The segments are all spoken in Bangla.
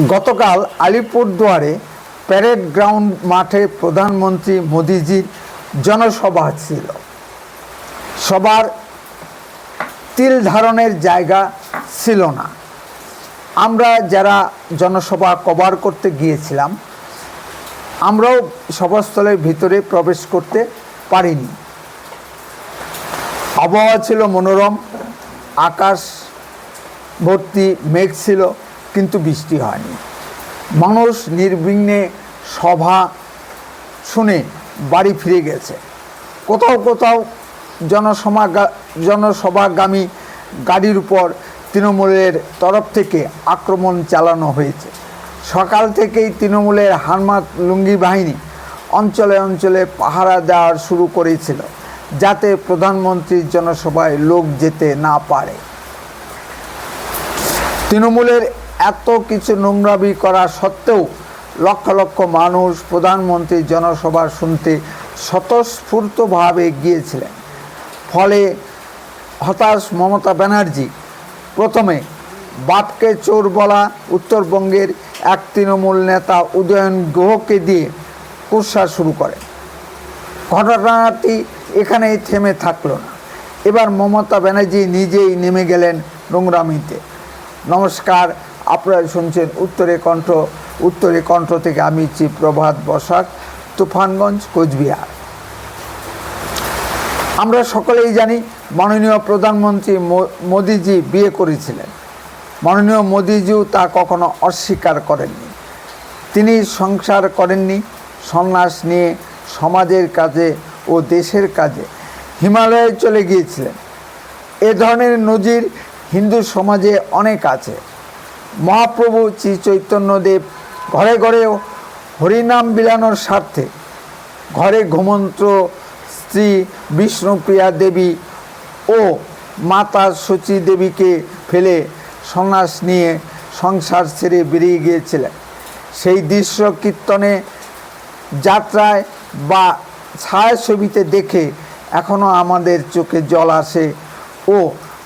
গতকাল আলিপুরদুয়ারে প্যারেড গ্রাউন্ড মাঠে প্রধানমন্ত্রী মোদিজির জনসভা ছিল। সবার তিল ধারণের জায়গা ছিল না। আমরা যারা জনসভা কভার করতে গিয়েছিলাম, আমরাও সভাস্থলের ভিতরে প্রবেশ করতে পারিনি। আবহাওয়া ছিল মনোরম, আকাশ ভর্তি মেঘ ছিল কিন্তু বৃষ্টি হয়নি। মানুষ নির্বিঘ্নে সভা শুনে বাড়ি ফিরে গেছে। কোথাও কোথাও জনসমাগা, জনসভাগামী গাড়ির উপর তৃণমূলের তরফ থেকে আক্রমণ চালানো হয়েছে। সকাল থেকেই তৃণমূলের হানমাত লুঙ্গি বাহিনী অঞ্চলে অঞ্চলে পাহারা দেওয়া শুরু করেছিল, যাতে প্রধানমন্ত্রীর জনসভায় লোক যেতে না পারে। তৃণমূলের এত কিছু নোংরামি করা সত্ত্বেও লক্ষ লক্ষ মানুষ প্রধানমন্ত্রীর জনসভা শুনতে স্বতঃস্ফূর্তভাবে গিয়েছিলেন। ফলে হতাশ মমতা ব্যানার্জি প্রথমে বাপকে চোর বলা, উত্তরবঙ্গের এক তৃণমূল নেতা উদয়ন গুহকে দিয়ে কুৎসা শুরু করে। ঘটনাটি এখানেই থেমে থাকল না। এবার মমতা ব্যানার্জি নিজেই নেমে গেলেন নোংরামিতে। নমস্কার আপনারা শুনছেন উত্তরে কণ্ঠ উত্তরে কণ্ঠ থেকে আমি চি প্রভাত বসাক, তুফানগঞ্জ, কোচবিহার। আমরা সকলেই জানি মাননীয় প্রধানমন্ত্রী মোদিজি বিয়ে করেছিলেন। মাননীয় মোদিজিও তা কখনো অস্বীকার করেননি। তিনি সংসার করেননি, সন্ন্যাস নিয়ে সমাজের কাজে ও দেশের কাজে হিমালয়ে চলে গিয়েছিলেন। এ ধরনের নজির হিন্দু সমাজে অনেক আছে। মহাপ্রভু শ্রী চৈতন্যদেব ঘরে ঘরেও হরিনাম বিলানোর স্বার্থে ঘরে ঘুমন্ত্র স্ত্রী বিষ্ণুপ্রিয়া দেবী ও মাতা সচী দেবীকে ফেলে সন্ন্যাস নিয়ে সংসার ছেড়ে বেরিয়ে গিয়েছিলেন। সেই দৃশ্য কীর্তনে যাত্রায় বা ছায়াছবিতে দেখে এখনও আমাদের চোখে জল আসে ও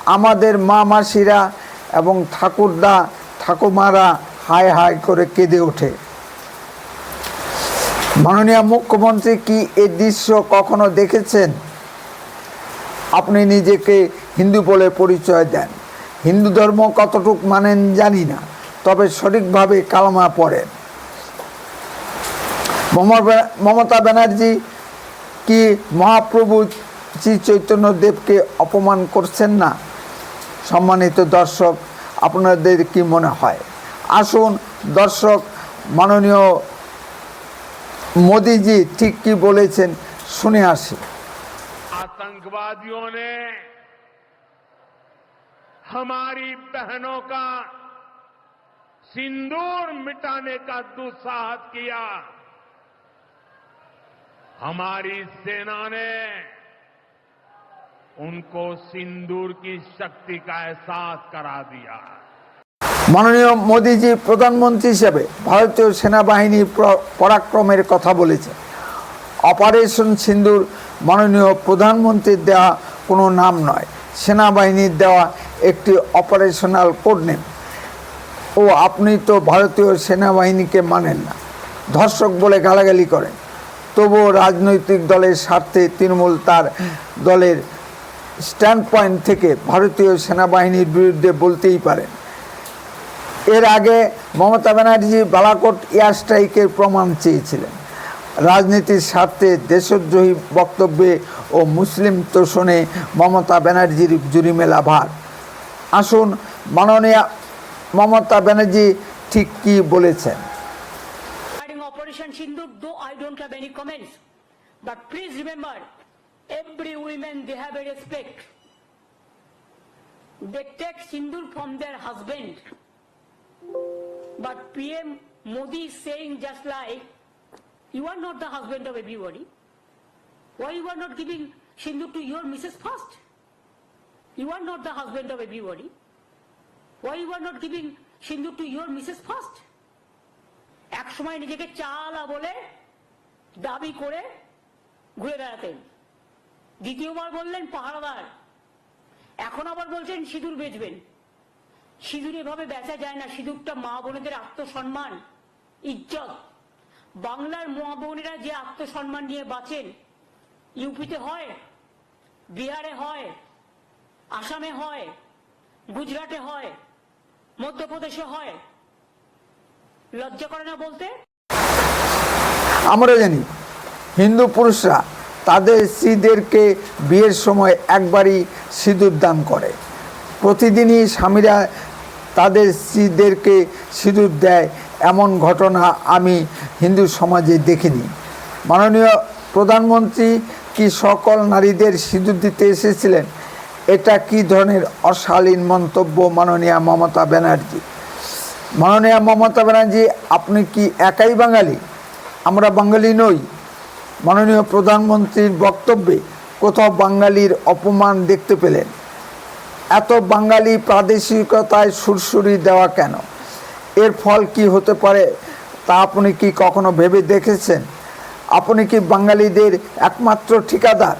আমাদের মা মাসিরা এবং ঠাকুরদা ঠাকুমারা হায় হায় করে কেঁদে ওঠে। মাননীয় মুখ্যমন্ত্রী কি এ দৃশ্য কখনো দেখেছেন? আপনি নিজেকে হিন্দু বলে পরিচয় দেন। হিন্দু ধর্ম কতটুক মানেন জানি না, তবে সঠিকভাবে কালমা পড়েন। মমতা- ব্যানার্জি কি মহাপ্রভু শ্রী চৈতন্যদেবকে অপমান করছেন না? সম্মানিত দর্শক আপনাদের কি মনে হয় আসুন দর্শক মাননীয় মোদিজি ঠিক কি বলেছেন শুনে আসি आतंकवादियों ने हमारी बहनों का सिंदूर मिटाने का दुस्साहस किया हमारी सेना ने उनको सिंदूर की शक्ति का एहसास करा दिया মাননীয় মোদিজি প্রধানমন্ত্রী হিসেবে ভারতীয় সেনাবাহিনী প্র- পরাক্রমের কথা বলেছে অপারেশন সিন্দুর মাননীয় প্রধানমন্ত্রীর দেওয়া কোনো নাম নয় সেনাবাহিনীর দেওয়া একটি অপারেশনাল কোড নেম ও আপনি তো ভারতীয় সেনাবাহিনীকে মানেন না ধর্ষক বলে গালাগালি করেন তবুও রাজনৈতিক দলের স্বার্থে তৃণমূল তার দলের স্ট্যান্ড পয়েন্ট থেকে ভারতীয় সেনাবাহিনীর বিরুদ্ধে বলতেই পারেন। এর আগে মমতা ব্যানার্জি বালাকোট এয়ার স্ট্রাইকের প্রমাণ চেয়েছিলেন। রাজনীতির স্বার্থে দেশদ্রোহী বক্তব্যে ও মুসলিম তোষণে মমতা ব্যানার্জির জুরিমেলা ভার। আসুন মাননীয় মমতা ব্যানার্জি ঠিক কি বলেছেন? Sindoor, though I don't have any comments, but please remember, every women they have a respect. They take Sindoor from their husband. But PM Modi is saying just like, you are not the husband of everybody. Why you are not giving Sindoor to your Mrs. first? You are not the husband of everybody. Why you are not giving Sindoor to your Mrs. first? এক সময় নিজেকে চালা বলে দাবি করে ঘুরে বেড়াতেন দ্বিতীয়বার বললেন, পাহারাদার, এখন আবার বলছেন সিঁদুর বেচবেন সিঁদুর এভাবে বেচা যায় না। সিঁদুরটা মা বোনেদের আত্মসম্মান, ইজ্জত। বাংলার মা বোনেরা যে আত্মসম্মান নিয়ে বাঁচেন, ইউপিতে হয়, বিহারে হয়, আসামে হয়, গুজরাটে হয়, মধ্যপ্রদেশে হয়। লজ্জা করে না বলতে? আমরা জানি হিন্দু পুরুষরা তাদের স্ত্রীদেরকে বিয়ের সময় একবারই সিঁদুর দান করে। প্রতিদিনই স্বামীরা তাদের স্ত্রীদেরকে সিঁদুর দেয়। এমন ঘটনা আমি হিন্দু সমাজে দেখিনি। মাননীয় প্রধানমন্ত্রী কি সকল নারীদের সিঁদুর দিতে এসেছিলেন? এটা কি ধরনের অশালীন মন্তব্য মাননীয়া মমতা ব্যানার্জি? মাননীয়া মমতা ব্যানার্জি, আপনি কি একাই বাঙালি? আমরা বাঙালি নই। মাননীয় প্রধানমন্ত্রীর বক্তব্যে কোথাও বাঙালির অপমান দেখতে পেলেন। এত বাঙালি প্রাদেশিকতায় সুরসুরি দেওয়া কেন? এর ফল কি হতে পারে তা আপনি কি কখনো ভেবে দেখেছেন? আপনি কি বাঙালিদের একমাত্র ঠিকাদার?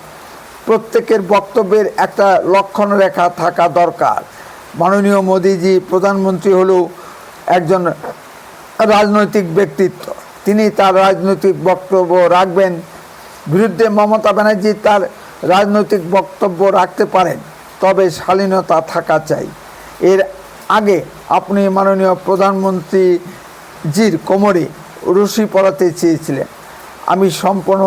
প্রত্যেকের বক্তব্যের একটা লক্ষণ রেখা থাকা দরকার। মাননীয় মোদীজি প্রধানমন্ত্রী হলেও একজন রাজনৈতিক ব্যক্তিত্ব। তিনি তার রাজনৈতিক বক্তব্য রাখবেন। বিরুদ্ধে মমতা ব্যানার্জি তার রাজনৈতিক বক্তব্য রাখতে পারেন, তবে শালীনতা থাকা চাই। এর আগে আপনি মাননীয় প্রধানমন্ত্রীজির কোমরে রশি পরাতে চেয়েছিলেন। আমি সম্পূর্ণ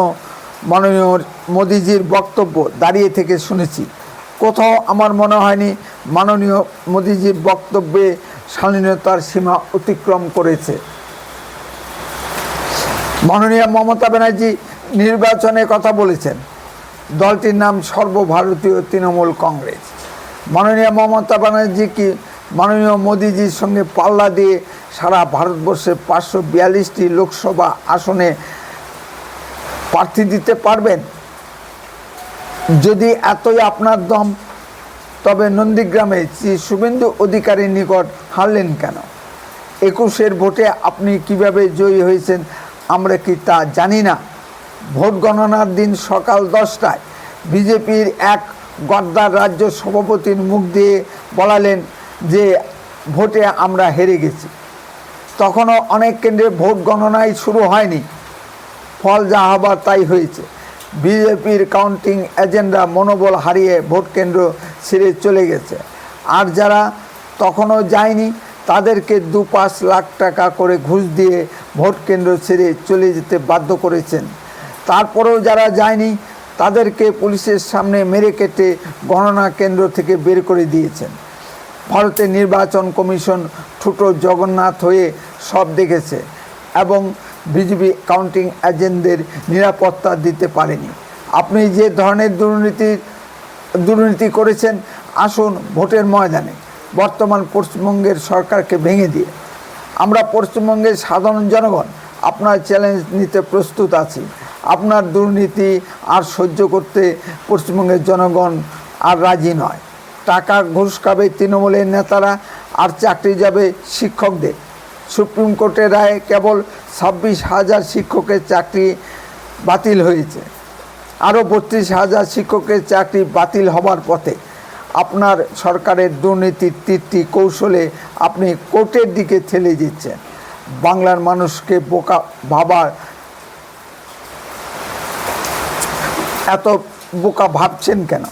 মাননীয় মোদিজির বক্তব্য দাঁড়িয়ে থেকে শুনেছি। কোথাও আমার মনে হয়নি মাননীয় মোদিজির বক্তব্যে শালীনতার সীমা অতিক্রম করেছে। মাননীয় মমতা ব্যানার্জি নির্বাচনে কথা বলেছেন। দলটির নাম সর্বভারতীয় তৃণমূল কংগ্রেস। মাননীয় মমতা ব্যানার্জি কি মাননীয় মোদিজির সঙ্গে পাল্লা দিয়ে সারা ভারতবর্ষে পাঁচশো বিয়াল্লিশটি লোকসভা আসনে প্রার্থী দিতে পারবেন? যদি এতই আপনার দম, তবে নন্দীগ্রামে শ্রী শুভেন্দু অধিকারীর নিকট হারলেন কেন? একুশের ভোটে আপনি কীভাবে জয়ী হয়েছেন আমরা কি তা জানি না? ভোট গণনার দিন সকাল দশটায় বিজেপির এক গদ্দার রাজ্য সভাপতির মুখ দিয়ে বলালেন যে ভোটে আমরা হেরে গেছি। তখনও অনেক কেন্দ্রে ভোট গণনাই শুরু হয়নি। ফল যা হবার তাই হয়েছে। বিজেপির কাউন্টিং এজেন্ডা মনোবল হারিয়ে ভোট কেন্দ্র ছেড়ে চলে গেছে। আর যারা তখনও যায়নি তাদেরকে দু পাঁচ লাখ টাকা করে ঘুষ দিয়ে ভোট কেন্দ্র ছেড়ে চলে যেতে বাধ্য করেছেন। তারপরেও যারা যায়নি, তাদেরকে পুলিশের সামনে মেরে কেটে গণনা কেন্দ্র থেকে বের করে দিয়েছেন। ভারতের নির্বাচন কমিশন ছোট জগন্নাথ হয়ে সব দেখেছে এবং বিজেপি কাউন্টিং এজেন্টদের নিরাপত্তা দিতে পারেনি। আপনি যে ধরনের দুর্নীতি দুর্নীতি করেছেন, আসুন ভোটের ময়দানে। বর্তমান পশ্চিমবঙ্গের সরকারকে ভেঙে দিয়ে। আমরা পশ্চিমবঙ্গের সাধারণ জনগণ, আপনার চ্যালেঞ্জ নিতে প্রস্তুত আছি। আপনার দুর্নীতি আর সহ্য করতে পশ্চিমবঙ্গের জনগণ আর রাজি নয়। টাকা ঘুষ খাবে তৃণমূলের নেতারা আর চাকরি যাবে শিক্ষকদের। সুপ্রিম কোর্টের রায়ে কেবল ছাব্বিশ হাজার শিক্ষকের চাকরি বাতিল হয়েছে। আরও বত্রিশ হাজার শিক্ষকের চাকরি বাতিল হবার পথে আপনার সরকারের দুর্নীতির তীরটি কৌশলে আপনি কোর্টের দিকে ঠেলে দিচ্ছেন। বাংলার মানুষকে বোকা ভাবার এত বোকা ভাবছেন কেন?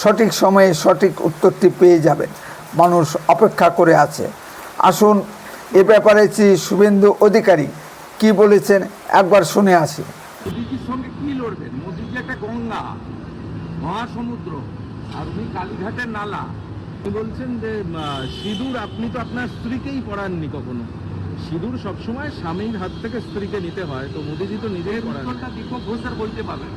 সঠিক সময়ে সঠিক উত্তরটি পেয়ে যাবেন। মানুষ অপেক্ষা করে আছে। আসুন, এ ব্যাপারে শ্রী শুভেন্দু অধিকারী কি বলেছেন একবার শুনে আসি। সঙ্গে কি লড়বেন? একটা গঙ্গা, মহাসমুদ্র। আর উনি কালীঘাটের নালা। আপনি বলছেন যে সিঁদুর আপনি তো আপনার স্ত্রীকেই পড়াননি কখনো। সিঁদুর সবসময় স্বামীর হাত থেকে স্ত্রীকে নিতে হয় তো মোদিজি তো নিজেই উত্তরটা দীপক ঘোষের বইতে পাবেন।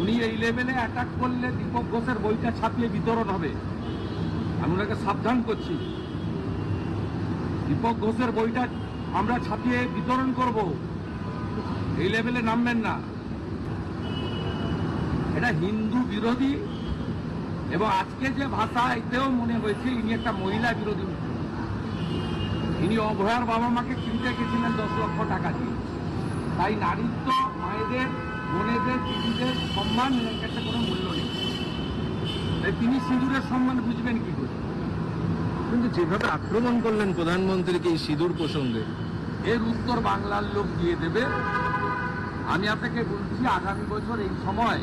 উনি এই লেভেলে অ্যাটাক করলে দীপক ঘোষের বইটা ছাপিয়ে বিতরণ হবে। আমি ওনাকে সাবধান করছি। দীপক ঘোষের বইটা আমরা ছাপিয়ে বিতরণ করব। এই লেভেলে নামবেন না। এটা হিন্দু বিরোধী এবং আজকে যে ভাষা এতেও মনে হয়েছে ইনি একটা মহিলা বিরোধী। ইনি অভয়ার বাবা মাকে কিনতে গেছিলেন দশ লক্ষ টাকা দিয়ে। তাই নারীত্ব মায়েদের বোনেদের দিদিদের সম্মান এর কাছে কোনো মূল্য নেই। তাই তিনি সিঁদুরের সম্মান বুঝবেন কি করে? কিন্তু যেভাবে আক্রমণ করলেন প্রধানমন্ত্রীকে এই সিঁদুর প্রসঙ্গে এর উত্তর বাংলার লোক দিয়ে দেবে। আমি আপনাকে বলছি আগামী বছর এই সময়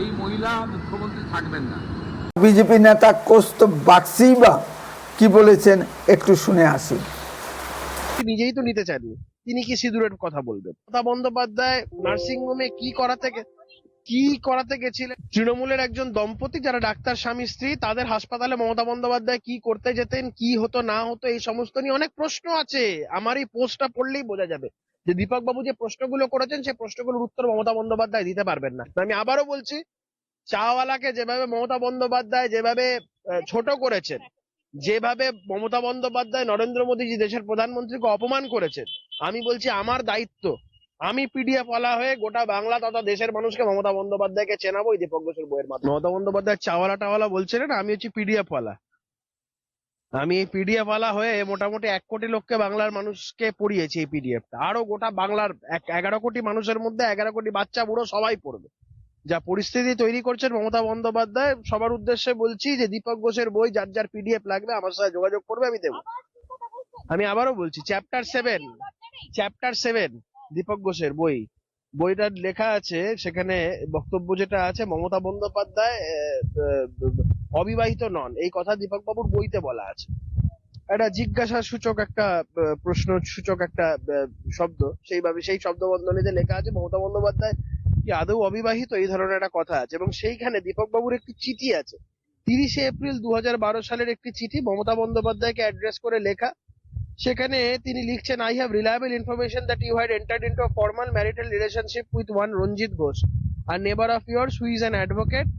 এই মহিলা মুখ্যমন্ত্রী থাকবেন না। বিজেপি নেতা কৌস্তব বাগচি বা কি বলেছেন একটু শুনে আসি। নিজেই তো নিতে চাননি। তিনি কি সিঁদুরের কথা বলবেন? মমতা বন্দ্যোপাধ্যায় নার্সিং হোমে কি করাতে কি করাতে গেছিলেন? তৃণমূলের একজন দম্পতি যারা ডাক্তার স্বামী স্ত্রী তাদের হাসপাতালে মমতা বন্দ্যোপাধ্যায় কি করতে যেতেন কি হতো না হতো এই সমস্ত নিয়ে অনেক প্রশ্ন আছে। আমার এই পোস্টটা পড়লেই বোঝা যাবে। যে দীপক বাবু যে প্রশ্নগুলো করেছেন, সেই প্রশ্নগুলোর উত্তর মমতা বন্দ্যোপাধ্যায় দিতে পারবেন না। আমি আবারও বলছি, চাওয়ালাকে যেভাবে মমতা বন্দ্যোপাধ্যায় যেভাবে ছোট করেছেন, যেভাবে মমতা বন্দ্যোপাধ্যায়, নরেন্দ্র মোদীজি দেশের প্রধানমন্ত্রীকে অপমান করেছেন, আমি বলছি আমার দায়িত্ব। আমি পিডিএফ ওয়ালা হয়ে গোটা বাংলা তথা দেশের মানুষকে মমতা বন্দ্যোপাধ্যায়কে চেনাবো এই দীপক ঘোষের বইয়ের মাধ্যমে। মমতা বন্দ্যোপাধ্যায় চাওয়ালা টাওয়ালা বলছিলেন, আমি হচ্ছি পিডিএফ ওয়ালা আমি এই পিডিএফ ওয়ালা হয়ে মোটামুটি এক কোটি লোককে বাংলার মানুষকে পড়িয়েছি এই পিডিএফটা আরও গোটা বাংলার এগারো কোটি মানুষের মধ্যে এগারো কোটি বাচ্চা বুড়ো সবাই পড়বে। যা পরিস্থিতি তৈরি করছেন মমতা বন্দ্যোপাধ্যায়, সবার উদ্দেশ্যে বলছি যে দীপক ঘোষের বই যার যার পিডিএফ লাগবে আমার সাথে যোগাযোগ করবে, আমি দেবো। আমি আবারও বলছি chapter seven chapter seven Deepak ঘোষের বই। বইটার লেখা আছে, সেখানে বক্তব্য যেটা আছে, মমতা বন্দ্যোপাধ্যায় অবিবাহিত নন। এই কথা দীপক বাবুর বইতে বলা আছে। একটা জিজ্ঞাসা সূচক একটা প্রশ্ন সূচক একটা শব্দ। সেইভাবে সেই শব্দ বন্ধনীতে লেখা আছে, মমতা বন্দ্যোপাধ্যায় কি আদৌ অবিবাহিত? এই ধরনের একটা কথা আছে। এবং সেইখানে দীপক বাবুর একটি চিঠি আছে। তিরিশে এপ্রিল দু হাজার বারো সালের একটি চিঠি মমতা বন্দ্যোপাধ্যায়কে অ্যাড্রেস করে লেখা। সেখানে তিনি লিখছেন I have reliable information that you had entered into a formal marital relationship with one Ranjit Ghosh R neighbour of yours who is an advocate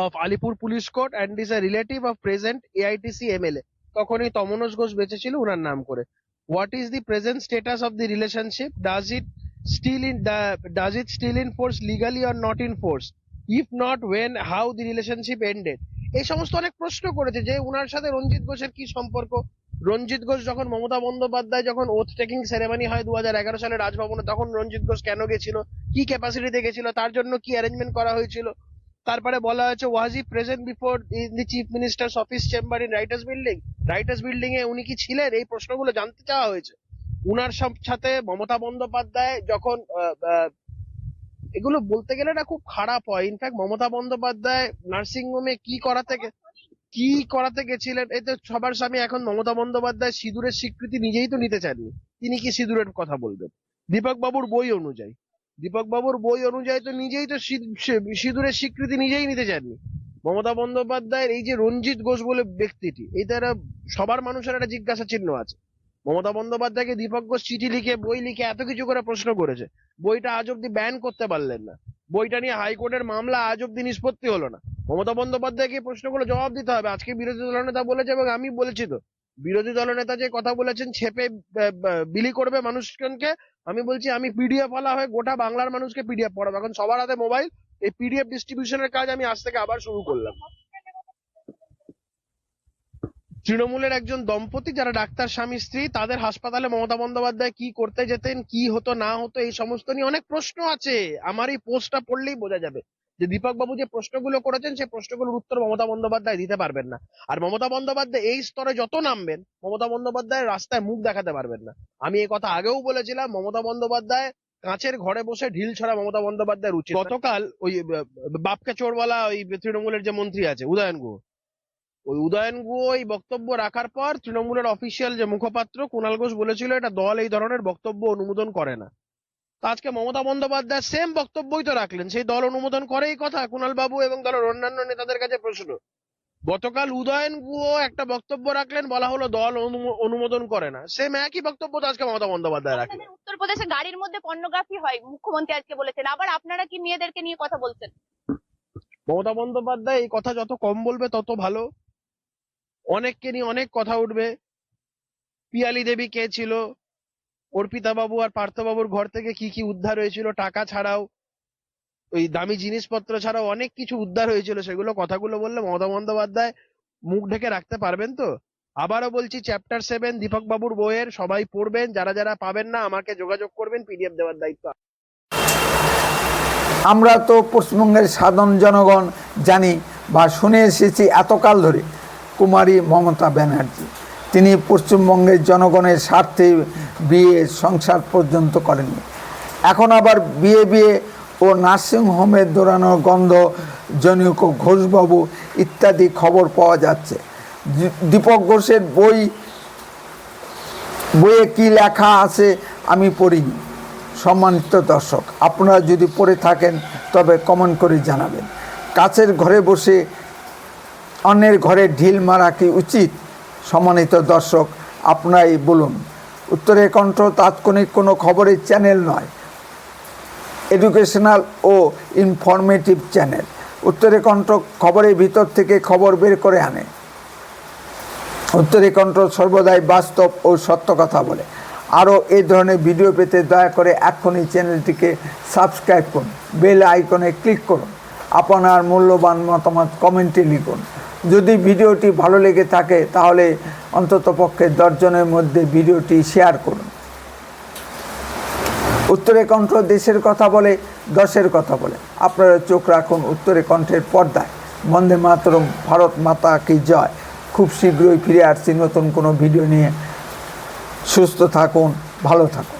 of Alipore police court and is a relative of present AITC MLA তখনই তমনোজ ঘোষ বেঁচে ছিল ওনার নাম করে। What is the present status of the relationship does it still in does it still in force legally or not in force if not when how the relationship ended এই সমস্ত অনেক প্রশ্ন করেছে যে উনার সাথে রঞ্জিত ঘোষের কি সম্পর্ক? রঞ্জিত ঘোষ যখন মমতা বন্দ্যোপাধ্যায় যখন ওথ টেকিং সেরেমনি হয় দুহাজার এগারো সালে রাজভবনে, তখন রঞ্জিত ঘোষ কেন গেছিল? কি ক্যাপাসিটিতে গেছিল? তার জন্য কি অ্যারেঞ্জমেন্ট করা হয়েছিল? তারপরে বলা হয়েছে was present before the chief minister's office chamber in writers building writers building এ উনি কি ছিলেন? এই প্রশ্নগুলো জানতে চাওয়া হয়েছে। উনার সাথে মমতা বন্দ্যোপাধ্যায় যখন এগুলো বলতে গেলে না খুব খারাপ হয়। ইনফ্যাক্ট মমতা বন্দ্যোপাধ্যায় নার্সিংহোমে কি করা গে- কি করাতে গেছিলেন? এতে সবার স্বামী এখন মমতা বন্দ্যোপাধ্যায় সিঁদুরের স্বীকৃতি নিজেই তো নিতে চাননি। তিনি কি সিঁদুরের কথা বলবেন? দীপক বাবুর বই অনুযায়ী। দীপক বাবুর বই অনুযায়ী তো নিজেই তো সিঁদুরের স্বীকৃতি নিজেই নিতে চাননি। মমতা বন্দ্যোপাধ্যায়ের এই যে রঞ্জিত ঘোষ বলে ব্যক্তিটি এইটা একটা সবার মানুষের একটা জিজ্ঞাসা চিহ্ন আছে। মমতা বন্দ্যোপাধ্যায়কে দীপক ঘোষ চিঠি লিখে, বই লিখে এত কিছু করে প্রশ্ন করেছে। বইটা আজ অব্দি ব্যান করতে পারলেন না। বইটা নিয়ে হাইকোর্টের মামলা আজ অব্দি নিষ্পত্তি হলো না। মমতা বন্দ্যোপাধ্যায়কে প্রশ্ন প্রশ্নগুলো জবাব দিতে হবে। আজকে বিরোধী দলনেতা বলেছে এবং আমি বলেছি তো। বিরোধী দলনেতা যে কথা বলেছেন, ছেপে বিলি করবে মানুষজনকে। আমি বলছি, আমি পিডিএফ ওলা হয়ে গোটা বাংলার মানুষকে পিডিএফ পড়াবো। এখন সবার হাতে মোবাইল, এই পিডিএফ ডিস্ট্রিবিউশনের কাজ আমি আজ থেকে আবার শুরু করলাম। তৃণমূলের একজন দম্পতি যারা ডাক্তার স্বামী স্ত্রী, তাদের হাসপাতালে মমতা বন্দ্যোপাধ্যায় কি করতে যেতেন, কি হতো, না হতো, এই সমস্ত নিয়ে অনেক প্রশ্ন আছে। আমার এই পোস্টটা পড়লেই বোঝা যাবে যে দীপক বাবু যে প্রশ্নগুলো করেছেন, সেই প্রশ্নগুলোর উত্তর মমতা বন্দ্যোপাধ্যায় দিতে পারবেন না। আর মমতা বন্দ্যোপাধ্যায় এই স্তরে যত নামবেন, মমতা বন্দ্যোপাধ্যায় রাস্তায় মুখ দেখাতে পারবেন না। আমি এই কথা আগেও বলেছিলাম, মমতা বন্দ্যোপাধ্যায় কাঁচের ঘরে বসে ঢিল ছড়া মমতা বন্দ্যোপাধ্যায়ের উচিত গতকাল ওই বাপকে চোরওয়ালা ওই তৃণমূলের যে মন্ত্রী আছে, উদয়ন গুহ ওই উদয়ন গুহ এই বক্তব্য রাখার পর তৃণমূলের অফিসিয়াল যে মুখপাত্র কুণাল ঘোষ বলেছিল এটা দল এই ধরনের বক্তব্য অনুমোদন করে না। তো আজকে মমতা বন্দ্যোপাধ্যায় সেম বক্তব্যই তো রাখলেন সেই দল অনুমোদন করে এই কথা? কুণাল বাবু এবং দলের অন্যান্য নেতাদের কাছে প্রশ্ন। গতকাল উদয়ন গুহ একটা বক্তব্য রাখলেন বলা হলো দল অনুমো- অনুমোদন করে না। সেম একই বক্তব্য তো আজকে মমতা বন্দ্যোপাধ্যায় রাখলেন। আপনাদের উত্তরপ্রদেশে গাড়ির মধ্যে পর্নোগ্রাফি হয় মুখ্যমন্ত্রী আজকে বলেছেন। আবার আপনারা কি মেয়েদেরকে নিয়ে কথা বলছেন? মমতা বন্দ্যোপাধ্যায় এই কথা যত কম বলবে তত ভালো। অনেককে নিয়ে অনেক কথা উঠবে। পিয়ালি দেবী কে ছিল? অর্পিতা বাবু আর পার্থ বাবুর ঘর থেকে কি কি উদ্ধার হয়েছিল? টাকা ছাড়াও, ওই দামি জিনিসপত্র ছাড়াও অনেক কিছু উদ্ধার হয়েছিল। সেগুলো কথাগুলো বললে মমতা বন্দ্যোপাধ্যায় মুখ ঢেকে রাখতে পারবেন তো? আবারও বলছি চ্যাপ্টার সেভেন দীপক বাবুর বইয়ের সবাই পড়বেন, যারা যারা পাবেন না, আমাকে যোগাযোগ করবেন পিডিএফ দেওয়ার দায়িত্ব আমরা তো পশ্চিমবঙ্গের সাধারণ জনগণ জানি বা শুনে এসেছি এতকাল ধরে। কুমারী মমতা ব্যানার্জি। তিনি পশ্চিমবঙ্গের জনগণের স্বার্থে বিয়ে সংসার পর্যন্ত করেননি। এখন আবার বিয়ে বিয়ে ও নার্সিংহোমে দৌড়ানো গন্ধ, জনক ঘোষবাবু ইত্যাদি খবর পাওয়া যাচ্ছে। দীপক ঘোষের বই, বইয়ে কি লেখা আছে আমি পড়িনি। সম্মানিত দর্শক, আপনারা যদি পড়ে থাকেন তবে কমেন্ট করে জানাবেন। কাছের ঘরে বসে অন্যের ঘরে ঢিল মারা কি উচিত? সম্মানিত দর্শক, আপনারাই বলুন। উত্তরের কণ্ঠ তাৎক্ষণিক কোনো খবরের চ্যানেল নয়। এডুকেশনাল ও ইনফরমেটিভ চ্যানেল। উত্তরে কণ্ঠ খবরের ভিতর থেকে খবর বের করে আনে। উত্তরে কণ্ঠ সর্বদাই বাস্তব ও সত্য কথা বলে। আরও এই ধরনের ভিডিও পেতে দয়া করে এখনই চ্যানেলটিকে সাবস্ক্রাইব করুন। বেল আইকনে ক্লিক করুন। আপনার মূল্যবান মতামত কমেন্টে লিখুন। যদি ভিডিওটি ভালো লেগে থাকে, তাহলে অন্ততপক্ষে দশজনের মধ্যে ভিডিওটি শেয়ার করুন। উত্তরে কণ্ঠ দেশের কথা বলে, দশের কথা বলে। আপনারা চোখ রাখুন উত্তরে কণ্ঠের পর্দায়। বন্দে মাতরম, ভারত মাতা কি জয়? খুব শীঘ্রই ফিরে আসছি নতুন কোনো ভিডিও নিয়ে। সুস্থ থাকুন, ভালো থাকুন।